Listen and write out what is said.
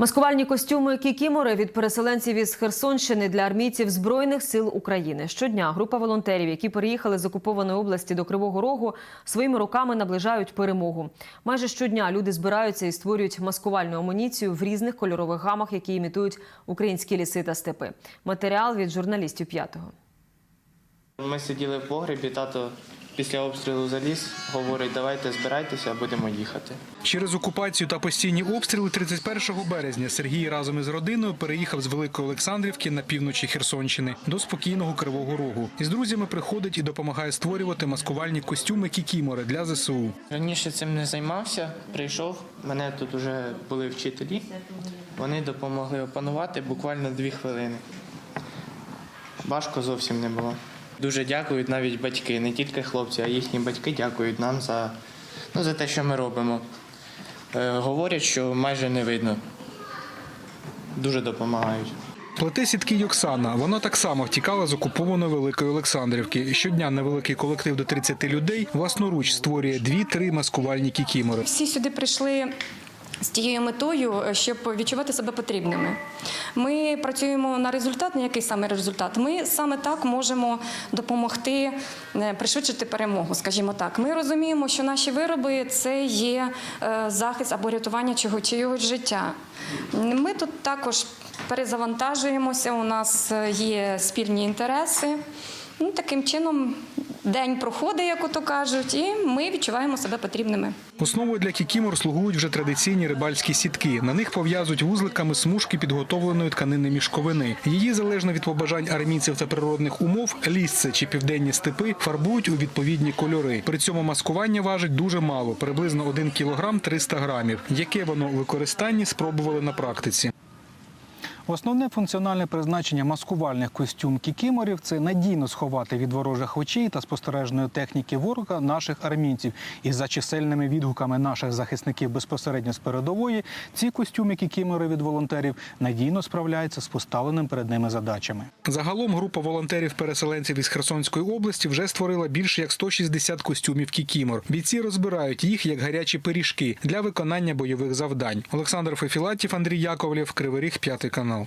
Маскувальні костюми кікімори від переселенців із Херсонщини для армійців збройних сил України. Щодня група волонтерів, які переїхали з окупованої області до Кривого Рогу, своїми руками наближають перемогу. Майже щодня люди збираються і створюють маскувальну амуніцію в різних кольорових гамах, які імітують українські ліси та степи. Матеріал від журналістів п'ятого. Ми сиділи в погребі, тато після обстрілу заліз, говорить, давайте збирайтеся, будемо їхати. Через окупацію та постійні обстріли 31 березня Сергій разом із родиною переїхав з Великої Олександрівки на півночі Херсонщини до спокійного Кривого Рогу. Із друзями приходить і допомагає створювати маскувальні костюми кікімори для ЗСУ. Раніше цим не займався, прийшов, мене тут вже були вчителі, вони допомогли опанувати буквально дві хвилини. Важко зовсім не було. Дуже дякують навіть батьки, не тільки хлопці, а їхні батьки дякують нам за, ну, за те, що ми робимо. Е, говорять, що майже не видно. Дуже допомагають. Плете сітки й Оксана. Вона так само втікала з окупованої Великої Олександрівки. Щодня невеликий колектив до 30 людей власноруч створює дві-три маскувальні кікімори. Всі сюди прийшли з тією метою, щоб відчувати себе потрібними. Ми працюємо на результат. На який саме результат? Ми саме так можемо допомогти е, пришвидшити перемогу. Скажімо так, ми розуміємо, що наші вироби це є е, захист або рятування чого чогось життя. Ми тут також перезавантажуємося. У нас е, є спільні інтереси. Ну, таким чином день проходить, як ото кажуть, і ми відчуваємо себе потрібними. Основою для кікімор слугують вже традиційні рибальські сітки. На них пов'язують вузликами смужки підготовленої тканини мішковини. Її залежно від побажань армійців та природних умов, лісце чи південні степи фарбують у відповідні кольори. При цьому маскування важить дуже мало, приблизно 1 кілограм 300 грамів. Яке воно у використанні спробували на практиці. Основне функціональне призначення маскувальних костюм кікіморів це надійно сховати від ворожих очей та спостережної техніки ворога наших армійців. І за чисельними відгуками наших захисників безпосередньо з передової, ці костюми кікімори від волонтерів надійно справляються з поставленим перед ними задачами. Загалом група волонтерів-переселенців із Херсонської області вже створила більше як 160 костюмів кікімор. Бійці розбирають їх як гарячі пиріжки для виконання бойових завдань. Олександр Фефілатів, Андрій Яковлєв, Кривий Ріг, п'ятий канал.